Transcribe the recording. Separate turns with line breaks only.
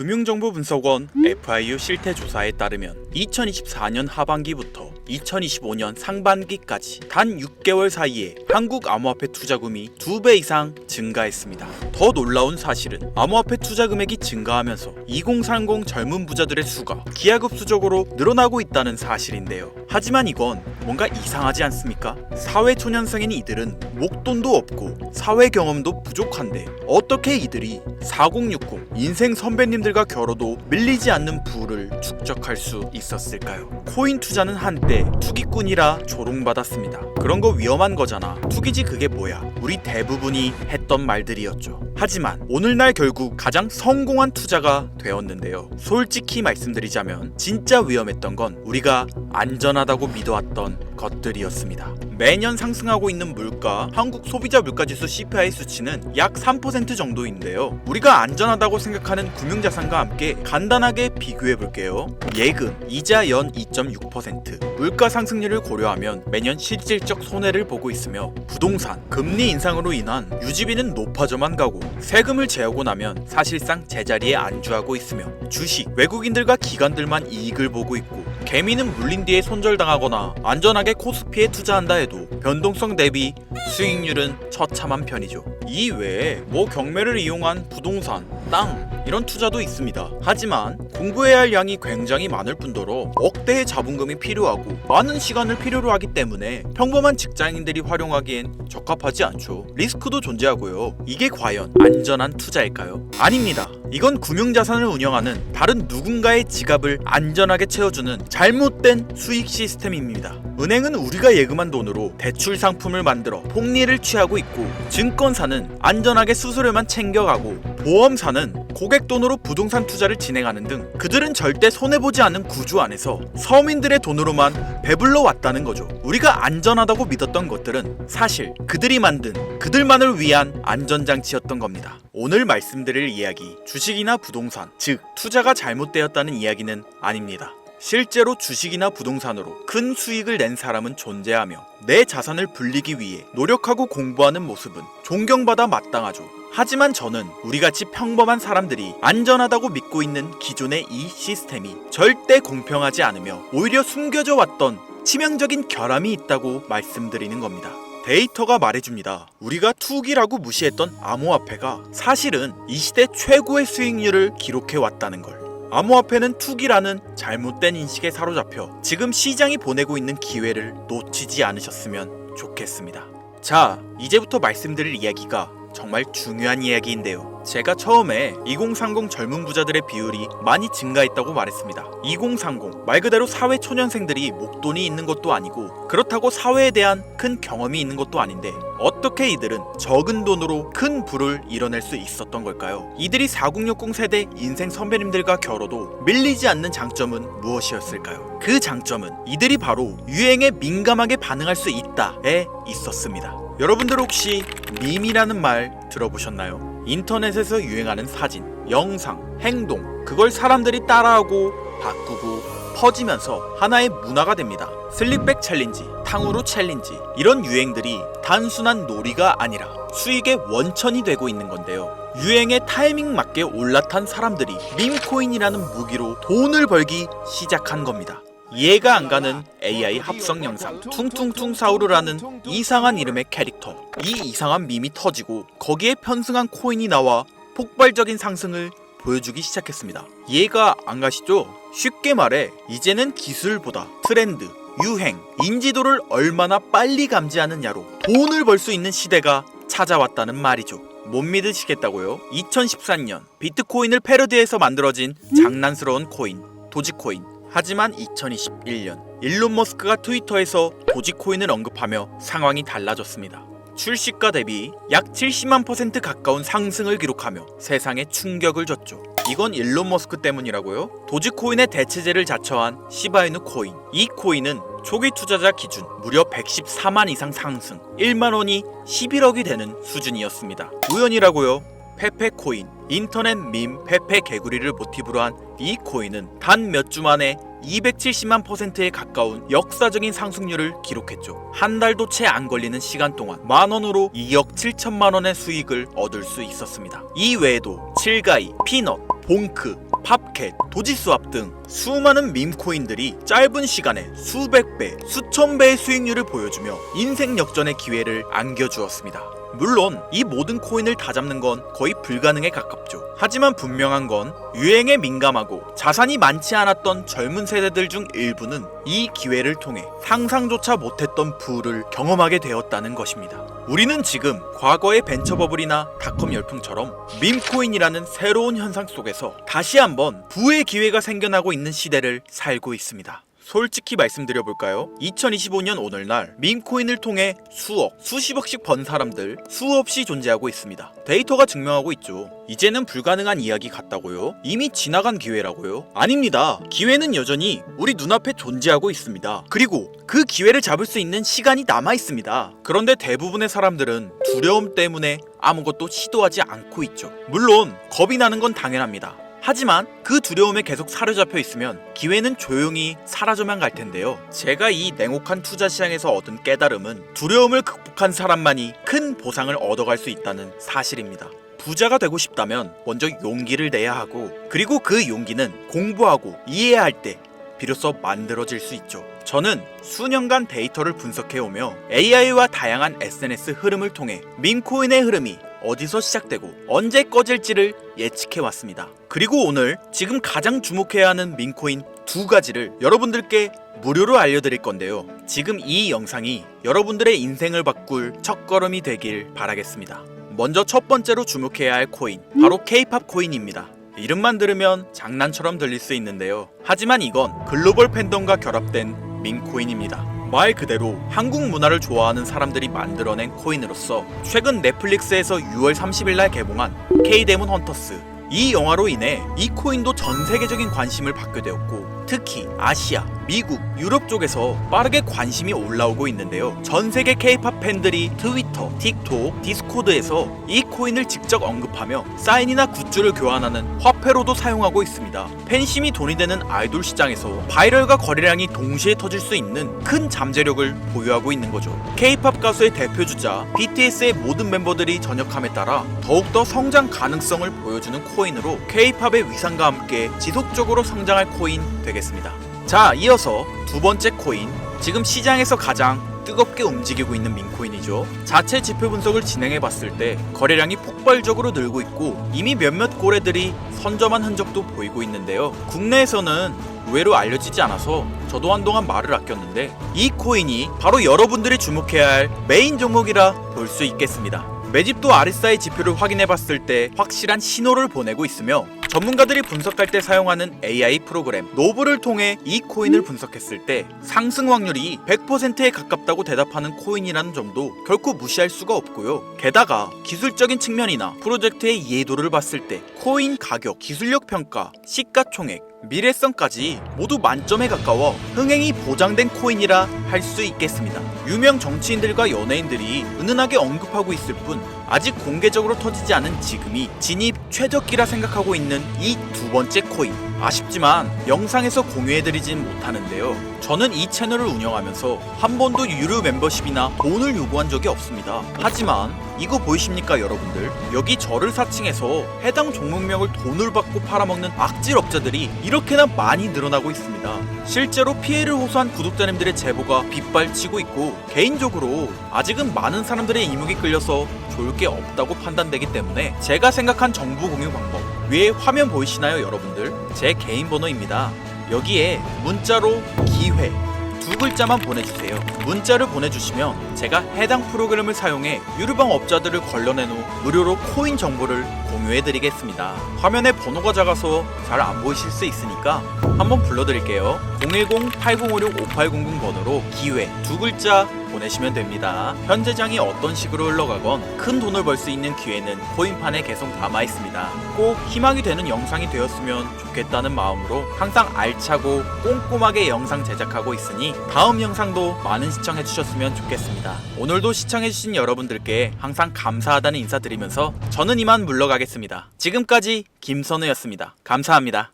금융정보분석원 FIU 실태조사에 따르면 2024년 하반기부터 2025년 상반기까지 단 6개월 사이에 한국 암호화폐 투자금이 2배 이상 증가했습니다. 더 놀라운 사실은 암호화폐 투자 금액이 증가하면서 2030 젊은 부자들의 수가 기하급수적으로 늘어나고 있다는 사실인데요. 하지만 이건 뭔가 이상하지 않습니까? 사회 초년생인 이들은 목돈도 없고 사회 경험도 부족한데 어떻게 이들이 4060 인생 선배님들과 겨뤄도 밀리지 않는 부를 축적할 수 있었을까요? 코인 투자는 한때 투기꾼이라 조롱받았습니다. 그런 거 위험한 거잖아. 투기지 그게 뭐야? 우리 대부분이 했던 말들이었죠. 하지만 오늘날 결국 가장 성공한 투자가 되었는데요. 솔직히 말씀드리자면 진짜 위험했던 건 우리가 안전하다고 믿어왔던 것들이었습니다. 매년 상승하고 있는 물가, 한국 소비자 물가지수 CPI 수치는 약 3% 정도인데요. 우리가 안전하다고 생각하는 금융자산과 함께 간단하게 비교해 볼게요. 예금, 이자 연 2.6%, 물가 상승률을 고려하면 매년 실질적 손해를 보고 있으며 부동산, 금리 인상으로 인한 유지비는 높아져만 가고 세금을 제하고 나면 사실상 제자리에 안주하고 있으며 주식, 외국인들과 기관들만 이익을 보고 있고 개미는 물린 뒤에 손절당하거나 안전하게 코스피에 투자한다 해도 변동성 대비 수익률은 처참한 편이죠. 이 외에 뭐 경매를 이용한 부동산, 땅 이런 투자도 있습니다. 하지만 공부해야 할 양이 굉장히 많을 뿐더러 억대의 자본금이 필요하고 많은 시간을 필요로 하기 때문에 평범한 직장인들이 활용하기엔 적합하지 않죠. 리스크도 존재하고요. 이게 과연 안전한 투자일까요? 아닙니다. 이건 금융자산을 운영하는 다른 누군가의 지갑을 안전하게 채워주는 잘못된 수익 시스템입니다. 은행은 우리가 예금한 돈으로 대출 상품을 만들어 폭리를 취하고 있고 증권사는 안전하게 수수료만 챙겨가고 보험사는 고객 돈으로 부동산 투자를 진행하는 등 그들은 절대 손해보지 않는 구조 안에서 서민들의 돈으로만 배불러 왔다는 거죠. 우리가 안전하다고 믿었던 것들은 사실 그들이 만든 그들만을 위한 안전장치였던 겁니다. 오늘 말씀드릴 이야기 주식이나 부동산 즉 투자가 잘못되었다는 이야기는 아닙니다. 실제로 주식이나 부동산으로 큰 수익을 낸 사람은 존재하며 내 자산을 불리기 위해 노력하고 공부하는 모습은 존경받아 마땅하죠. 하지만 저는 우리같이 평범한 사람들이 안전하다고 믿고 있는 기존의 이 시스템이 절대 공평하지 않으며 오히려 숨겨져 왔던 치명적인 결함이 있다고 말씀드리는 겁니다. 데이터가 말해줍니다. 우리가 투기라고 무시했던 암호화폐가 사실은 이 시대 최고의 수익률을 기록해 왔다는 걸. 암호화폐는 투기라는 잘못된 인식에 사로잡혀 지금 시장이 보내고 있는 기회를 놓치지 않으셨으면 좋겠습니다. 자, 이제부터 말씀드릴 이야기가 정말 중요한 이야기인데요. 제가 처음에 2030 젊은 부자들의 비율이 많이 증가했다고 말했습니다. 2030 말 그대로 사회 초년생들이 목돈이 있는 것도 아니고 그렇다고 사회에 대한 큰 경험이 있는 것도 아닌데 어떻게 이들은 적은 돈으로 큰 부를 이뤄낼 수 있었던 걸까요? 이들이 4060 세대 인생 선배님들과 겨뤄도 밀리지 않는 장점은 무엇이었을까요? 그 장점은 이들이 바로 유행에 민감하게 반응할 수 있다에 있었습니다. 여러분들 혹시 밈이라는 말 들어보셨나요? 인터넷에서 유행하는 사진, 영상, 행동, 그걸 사람들이 따라하고 바꾸고 퍼지면서 하나의 문화가 됩니다. 슬립백 챌린지, 탕후루 챌린지, 이런 유행들이 단순한 놀이가 아니라 수익의 원천이 되고 있는 건데요. 유행에 타이밍 맞게 올라탄 사람들이 밈코인이라는 무기로 돈을 벌기 시작한 겁니다. 이해가 안 가는 AI 합성 영상 퉁퉁퉁 사우르라는 이상한 이름의 캐릭터 이 이상한 밈이 터지고 거기에 편승한 코인이 나와 폭발적인 상승을 보여주기 시작했습니다 이해가 안 가시죠? 쉽게 말해 이제는 기술보다 트렌드 유행 인지도를 얼마나 빨리 감지하느냐로 돈을 벌 수 있는 시대가 찾아왔다는 말이죠 못 믿으시겠다고요? 2014년 비트코인을 패러디해서 만들어진 장난스러운 코인 도지코인 하지만 2021년 일론 머스크가 트위터에서 도지코인을 언급하며 상황이 달라졌습니다. 출시가 대비 약 70만 퍼센트 가까운 상승을 기록하며 세상에 충격을 줬죠. 이건 일론 머스크 때문이라고요? 도지코인의 대체제를 자처한 시바이누 코인. 이 코인은 초기 투자자 기준 무려 114만 이상 상승, 1만 원이 11억이 되는 수준이었습니다. 우연이라고요? 페페코인, 인터넷 밈 페페 개구리를 모티브로 한 이 코인은 단 몇 주 만에 270만 퍼센트에 가까운 역사적인 상승률을 기록했죠. 한 달도 채 안 걸리는 시간 동안 만 원으로 2억 7천만 원의 수익을 얻을 수 있었습니다. 이 외에도 칠가이, 피넛, 봉크, 팝캣, 도지스왑 등 수많은 밈코인들이 짧은 시간에 수백 배, 수천 배의 수익률을 보여주며 인생 역전의 기회를 안겨주었습니다. 물론 이 모든 코인을 다 잡는 건 거의 불가능에 가깝죠. 하지만 분명한 건 유행에 민감하고 자산이 많지 않았던 젊은 세대들 중 일부는 이 기회를 통해 상상조차 못했던 부를 경험하게 되었다는 것입니다. 우리는 지금 과거의 벤처버블이나 닷컴 열풍처럼 밈코인이라는 새로운 현상 속에서 다시 한번 부의 기회가 생겨나고 있는 시대를 살고 있습니다. 솔직히 말씀드려 볼까요? 2025년 오늘날 밈코인을 통해 수억, 수십억씩 번 사람들 수없이 존재하고 있습니다. 데이터가 증명하고 있죠. 이제는 불가능한 이야기 같다고요? 이미 지나간 기회라고요? 아닙니다. 기회는 여전히 우리 눈앞에 존재하고 있습니다. 그리고 그 기회를 잡을 수 있는 시간이 남아 있습니다. 그런데 대부분의 사람들은 두려움 때문에 아무것도 시도하지 않고 있죠. 물론 겁이 나는 건 당연합니다. 하지만 그 두려움에 계속 사로잡혀 있으면 기회는 조용히 사라져만 갈 텐데요. 제가 이 냉혹한 투자 시장에서 얻은 깨달음은 두려움을 극복한 사람만이 큰 보상을 얻어갈 수 있다는 사실입니다. 부자가 되고 싶다면 먼저 용기를 내야 하고 그리고 그 용기는 공부하고 이해할 때 비로소 만들어질 수 있죠. 저는 수년간 데이터를 분석해오며 AI와 다양한 SNS 흐름을 통해 민코인의 흐름이 어디서 시작되고 언제 꺼질지를 예측해 왔습니다. 그리고 오늘 지금 가장 주목해야 하는 민코인 두 가지를 여러분들께 무료로 알려드릴 건데요. 지금 이 영상이 여러분들의 인생을 바꿀 첫걸음이 되길 바라겠습니다. 먼저 첫 번째로 주목해야 할 코인, 바로 K-팝 코인입니다. 이름만 들으면 장난처럼 들릴 수 있는데요. 하지만 이건 글로벌 팬덤과 결합된 민코인입니다. 말 그대로 한국 문화를 좋아하는 사람들이 만들어낸 코인으로서 최근 넷플릭스에서 6월 30일 날 개봉한 K-데몬 헌터스 이 영화로 인해 이 코인도 전 세계적인 관심을 받게 되었고 특히 아시아, 미국, 유럽 쪽에서 빠르게 관심이 올라오고 있는데요. 전 세계 K-팝 팬들이 트위터, 틱톡, 디스코드에서 이 코인을 직접 언급하며 사인이나 굿즈를 교환하는 화폐로도 사용하고 있습니다. 팬심이 돈이 되는 아이돌 시장에서 바이럴과 거래량이 동시에 터질 수 있는 큰 잠재력을 보유하고 있는 거죠. K-팝 가수의 대표 주자 BTS의 모든 멤버들이 전역함에 따라 더욱더 성장 가능성을 보여주는 코인 으로 K-팝의 위상과 함께 지속적으로 성장할 코인 되겠습니다. 자, 이어서 두 번째 코인. 지금 시장에서 가장 뜨겁게 움직이고 있는 민코인이죠. 자체 지표 분석을 진행해 봤을 때 거래량이 폭발적으로 늘고 있고 이미 몇몇 고래들이 선점한 흔적도 보이고 있는데요. 국내에서는 의외로 알려지지 않아서 저도 한동안 말을 아꼈는데 이 코인이 바로 여러분들이 주목해야 할 메인 종목이라 볼 수 있겠습니다. 매집도 RSI 지표를 확인해 봤을 때 확실한 신호를 보내고 있으며 전문가들이 분석할 때 사용하는 AI 프로그램 노브를 통해 이 코인을 분석했을 때 상승 확률이 100%에 가깝다고 대답하는 코인이라는 점도 결코 무시할 수가 없고요. 게다가 기술적인 측면이나 프로젝트의 이해도를 봤을 때 코인 가격, 기술력 평가, 시가총액, 미래성까지 모두 만점에 가까워 흥행이 보장된 코인이라 할 수 있겠습니다. 유명 정치인들과 연예인들이 은은하게 언급하고 있을 뿐 아직 공개적으로 터지지 않은 지금이 진입 최적기라 생각하고 있는 이 두 번째 코인. 아쉽지만 영상에서 공유해드리진 못하는데요. 저는 이 채널을 운영하면서 한 번도 유료 멤버십이나 돈을 요구한 적이 없습니다. 하지만 이거 보이십니까 여러분들? 여기 저를 사칭해서 해당 종목명을 돈을 받고 팔아먹는 악질 업자들이 이렇게나 많이 늘어나고 있습니다. 실제로 피해를 호소한 구독자님들의 제보가 빗발치고 있고 개인적으로 아직은 많은 사람들의 이목이 끌려서 좋을 게 없다고 판단되기 때문에 제가 생각한 정보 공유 방법 위에 화면 보이시나요 여러분들? 제 개인 번호입니다. 여기에 문자로 기회 두 글자만 보내주세요. 문자를 보내주시면 제가 해당 프로그램을 사용해 유료방 업자들을 걸러낸 후 무료로 코인 정보를 공유해드리겠습니다. 화면에 번호가 작아서 잘 안 보이실 수 있으니까 한번 불러드릴게요. 010-8056-5800 번호로 기회 두 글자 보내시면 됩니다. 현 재 장이 어떤 식으로 흘러가건 큰 돈을 벌 수 있는 기회는 코인판에 계속 남아 있습니다. 꼭 희망이 되는 영상이 되었으면 좋겠다는 마음으로 항상 알차고 꼼꼼하게 영상 제작하고 있으니 다음 영상도 많은 시청해 주셨으면 좋겠습니다. 오늘도 시청해 주신 여러분들께 항상 감사하다는 인사드리면서 저는 이만 물러가겠습니다. 지금까지 김선우였습니다. 감사합니다.